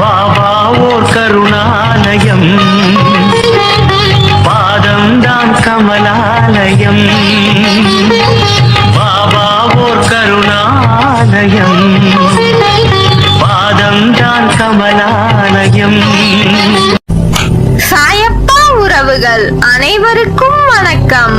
பாபா ஓர் கருணாலயம். பாதம் தான் கமலாலயம். பாபா ஓர் கருணாலயம். பாதம் தான் கமலாலயம். சாயப்பா உறவுகள் அனைவருக்கும் வணக்கம்.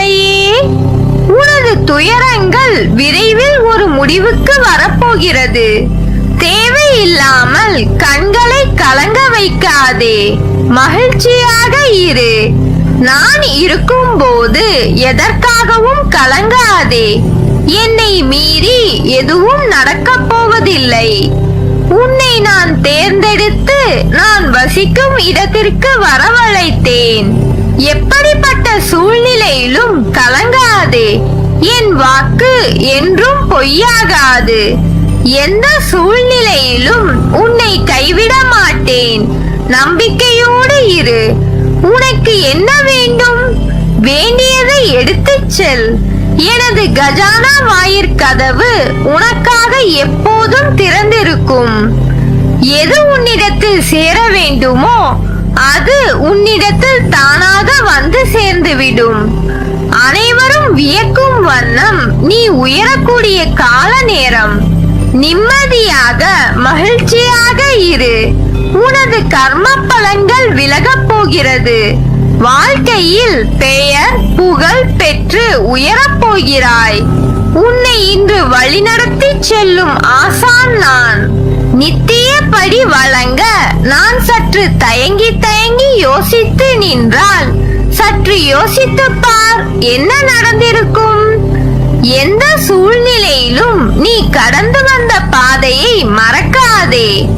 துயரங்கள் விரைவில் ஒரு முடிவுக்கு வரப்போகிறது. தேவையில்லாமல் கண்களை கலங்க வைக்காதே. மகிழ்ச்சியாக இரு. நான் இருக்கும்போது எதற்காகவும் கலங்காதே. என்னை மீறி எதுவும் நடக்கப் போவதில்லை. உன்னை நான் தேர்ந்தெடுத்து நான் வசிக்கும் இடத்திற்கு வரவழைத்தேன். எப்படிப்பட்ட சூழ்நிலையிலும் கலங்காதே. என் வாக்கு என்றும் பொய்யாகாது. எந்த சூழ்நிலையிலும் உன்னை கைவிட மாட்டேன். நம்பிக்கையோடு இரு. உனக்கு என்ன வேண்டும்? வேண்டியதை எடுத்துச் செல். எனது கஜானா வாயிற்கதவு உனக்காக எப்போதும் திறந்திருக்கும். எது உன்னிடத்தில் சேர வேண்டுமோ அது உன்னிடத்தில் தானாக வந்து சேர்ந்துவிடும். அனைவரும் வியக்கும் வண்ணம் நீ உயரக்கூடிய கால நேரம். நிம்மதியாக மகிழ்ச்சியாக இரு. உனது கர்ம பலன்கள் விலகப் போகிறது. வாழ்க்கையில் பெயர் புகழ் பெற்று உயரப் போகிறாய். உன்னை இன்று வழிநடத்தி செல்லும் ஆசான் நான். நித்தியப்படி வழங்க நான் சற்று தயங்கி தயங்கி யோசித்து நின்றால் சற்று யோசித்து பார் என்ன நடந்திருக்கும்? எந்த சூழ்நிலையிலும் நீ கடந்து வந்த பாதையை மறக்காதே.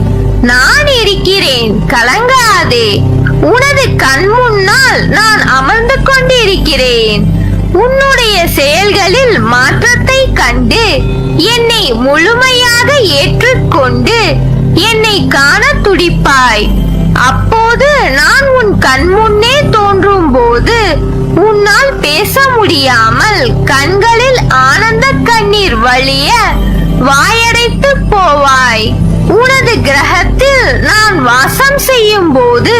நான் இருக்கிறேன் கலங்காதே. உனது கண் முன்னால் நான் அமர்ந்து கொண்டிருக்கிறேன். உன்னுடைய செயல்களில் மாற்றத்தை கண்டு என்னை முழுமையாக ஏற்றுக்கொண்டு என்னை காண துடிப்பாய். அப்போது நான் உன் கண் முன்னே தோன்றும் போது உன்னால் பேச முடியாமல் கண்களில் ஆனந்த கண்ணீர் வழிய வாயடைத்து போவாய். உனது கிரகத்தில் நான் வாசம் செய்யும் போது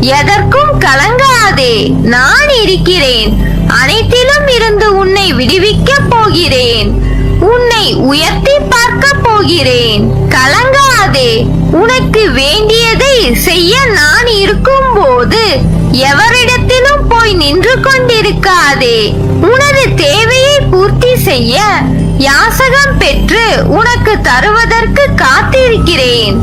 எதற்கும் கலங்காதே நான் இருக்கிறேன். அனைத்திலும் இருந்து உன்னை விடுவிக்கப் போகிறேன். உன்னை உயர்த்தி பார்க்க போகிறேன். கலங்காதே உனக்கு வேண்டியதை செய்ய நான் இருக்கும்போது எவரிடத்திலும் போய் நின்று கொண்டிருக்காதே. உனது தேவையை பூர்த்தி செய்ய யாசகம் பெற்று உனக்கு தருவதற்கு காத்திருக்கிறேன்.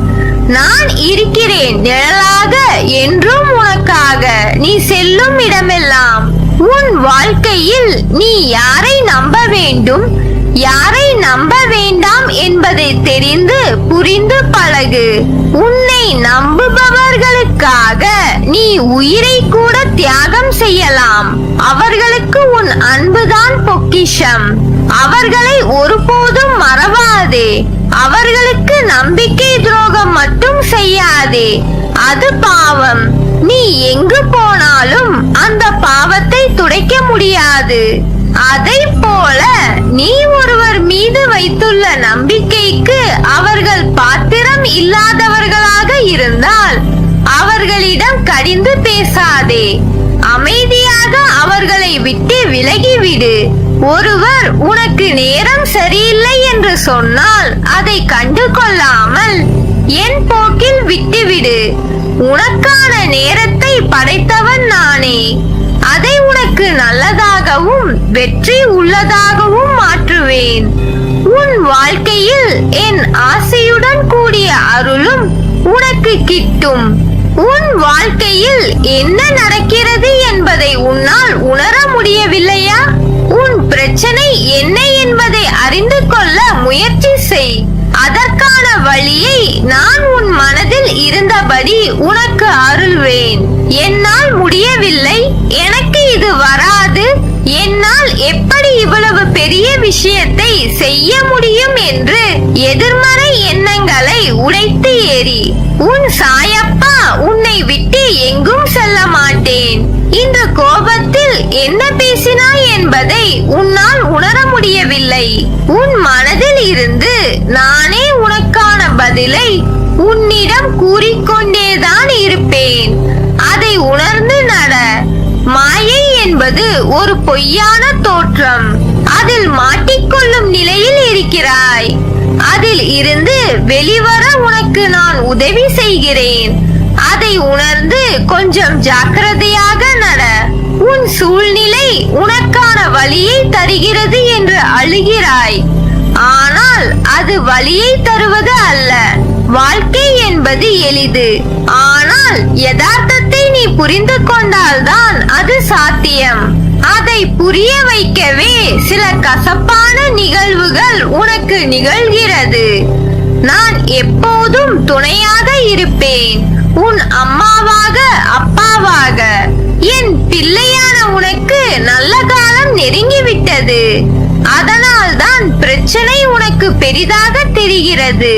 நான் இருக்கிறேன் நிழலாக என்றும் உனக்காக. நீ செல்லும் இடமெல்லாம் உன் வாழ்க்கையில் நீ யாரை நம்ப வேண்டும்? யாரை நம்ப வேண்டாம் என்பதை தெரிந்து புரிந்து பழகு. உன்னை நம்புபவர்களுக்காக நீ உயிரை கூட தியாகம் செய்யலாம். அவர்களுக்கு உன் அன்புதான் பொக்கிஷம். அவர்களை ஒருபோதும் மறவாதே. அவர்களுக்கு நம்பிக்கை துரோகம் மட்டும் செய்யாதே. அது பாவம். நீ எங்கு போனாலும் அந்த பாவத்தை துடைக்க முடியாது. அதை போல நீ ஒருவர் மீது வைத்துள்ள நம்பிக்கைக்கு அவர்கள் பாத்திரம் இல்லாதவர்களாக இருந்தால் அவர்களிடம் கடிந்து பேசாதே. அமைதியாக அவர்களை விட்டு விலகிவிடு. ஒருவர் உனக்கு நேரம் சரியில்லை என்று சொன்னால் அதை கண்டு கொள்ளாமல் என் போக்கில் விட்டுவிடு. உனக்கான நேரத்தை படைத்தவன் நானே. அதை உனக்கு நல்லதாகவும் வெற்றி உள்ளதாகவும் மாற்றுவேன். உன் வாழ்க்கையில் என் ஆசையுடன் கூடிய அருளும் உனக்கு கிட்டும். உன் வாழ்க்கையில் என்ன நடக்கிறது என்பதை உன்னால் உணர முடியவில்லையா? உன் பிரச்சனை என்ன என்பதை அறிந்து கொள்ள முயற்சி செய். அதற்கான வழியை நான் இருந்தபடி உனக்கு அருள்வேன். என்னால் முடியவில்லை. எனக்கு இது வராது. என்னால் எப்படி இவ்வளவு பெரிய விஷயத்தை செய்ய முடியும் என்று எதிர்மறை எண்ணங்களை உடைத்து ஏறி உன் சாயப்பா உன்னை விட்டு எங்கும் செல்ல மாட்டேன். இந்த கோபத்தில் என்ன பேசினாய் என்பதை உன்னால் உணர முடியவில்லை. உன் மனதில் இருந்து நானே உனக்கான பதிலை உன்னிடம் கூறிக்கொண்டேதான் இருப்பேன். என்பது ஒரு பொய்யான தோற்றம். அதில் மாட்டிக்கொள்ளும் நிலையில் இருக்கிறாய். அதில் இருந்து வெளிவர உனக்கு நான் உதவி செய்கிறேன். அதை உணர்ந்து கொஞ்சம் ஜாக்கிரதையாக நட. உன் சூழ்நிலை உனக்கான வழியை தருகிறது என்று அழுகிறாய். ஆனால் அது வழியை தருவது அல்ல. வாழ்க்கை என்பது எளிது. ஆனால் யதார்த்தத்தை நீ புரிந்து கொண்டால்தான் அது சாத்தியம். அதை புரிய வைக்கவே சில கசப்பான நிகழ்வுகள் உனக்கு நிகழ்கிறது. நான் எப்போதும் துணையாக இருப்பேன். உன் அம்மாவாக அப்பாவாக. என் பிள்ளையான உனக்கு நல்ல காலம் நெருங்கிவிட்டது. அதனால் தான் பிரச்சனை உனக்கு பெரிதாக தெரிகிறது.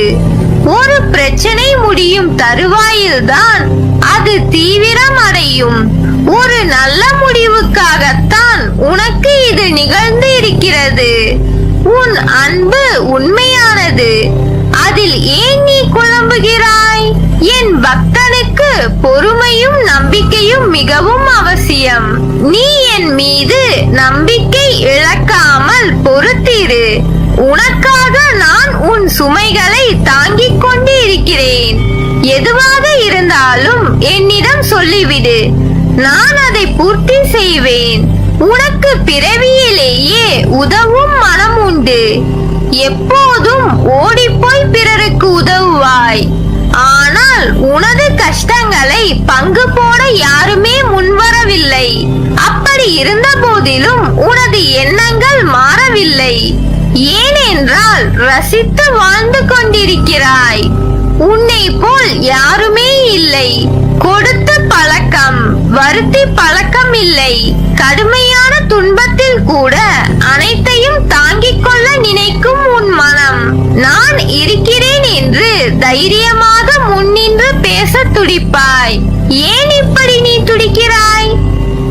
ஒரு பிரச்சனை முடியும் தருவாயில்தான். அது தீவிரம் அடையும் ஒரு நல்ல முடிவுக்காகத்தான் உனக்கு இது நிகழ்ந்து இருக்கிறது உன் அன்பு உண்மையானது. அதில் ஏன் நீ குழம்புகிறாய்? என் பக்தனுக்கு பொறுமையும் நம்பிக்கையும் மிகவும் அவசியம். நீ என் மீது நம்பிக்கை இழக்காமல் பொறுத்திரு. உனக்காக நான் உன் சுமைகளை தாங்கிக் கொண்டு இருக்கிறேன் எதுவாக இருந்தாலும் என்னிடம் சொல்லிவிடு. நான் அதை பூர்த்தி செய்வேன். உனக்கு பிறவியிலேயே உதவும் மனம் உண்டு. எப்போதும் ஓடிப்போய் பிறருக்கு உதவுவாய். ஆனால் உனது கஷ்டங்களை பங்கு போட யாருமே முன்வரவில்லை. அப்படி இருந்த போதிலும் உனது எண்ணங்கள் மாறவில்லை. ஏனென்றால் ரசித்து வாழ்ந்து கொண்டிருக்கிறாய். உன்னை போல் யாருமே இல்லை. கொடுத்த பழக்கம் வருத்தி பழக்கம் இல்லை. கடுமையான துன்பத்தில் கூட அனைத்தையும் தாங்கிக் கொள்ள நினைக்கும் உன் மனம். நான் இருக்கிறேன் என்று தைரியமாக முன்னின்று பேச துடிப்பாய். ஏன் இப்படி நீ துடிக்கிறாய்?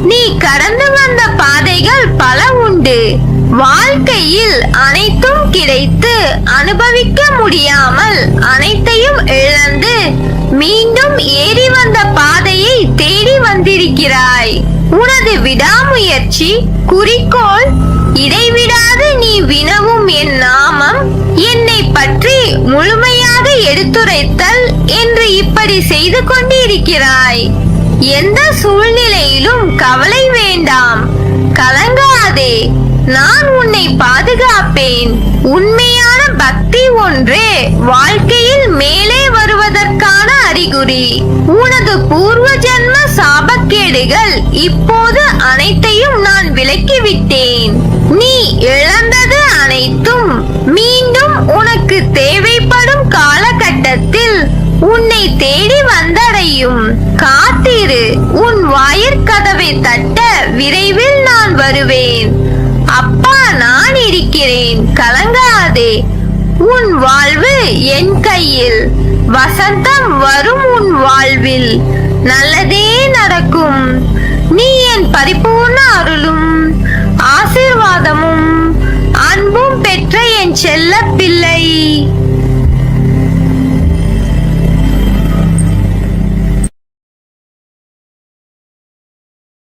நீ கடந்து வந்த பாதைகள் பல உண்டு. வாழ்க்கையில் அனைத்தும் கிடைத்து அனுபவிக்க முடியாமல் அனைத்தையும் இழந்து மீண்டும் ஏறி வந்த பாதையை தேடி வந்திருக்கிறாய். உனது விடாமுயற்சி குறிக்கோள் இடைவிடாது நீ வினவும் என் நாமம். என்னை பற்றி முழுமையாக எடுத்துரைத்தல் என்று இப்படி செய்து கொண்டிருக்கிறாய். எந்த சூழ்நிலையிலும் கவலை வேண்டாம். கலங்காதே. நான் உன்னை பாதுகாப்பேன். உண்மையான பக்தி ஒன்றே வாழ்க்கையில் மேலே வருவதற்கான அறிகுறி. உனது பூர்வ ஜென்ம சாபக்கேடுகள் இப்போது அனைத்தையும் நான் விலக்கிவிட்டேன். நீ இழந்தது அனைத்தும் மீண்டும் உனக்கு தேவைப்படும் காலகட்டத்தில் உன்னை தேடி வந்தடையும். காத்திரு உன் வாயிற்கதவை தட்ட விரைவில் நான் வருவேன். இருக்கிறேன் கலங்காதே. உன் வாழ்வு என் கையில். வசந்தம் வரும் உன் வாழ்வில். நல்லதே நடக்கும். நீ என் பரிபூர்ண அருளும். ஆசீர்வாதமும். அன்பும் பெற்ற என் செல்ல பிள்ளை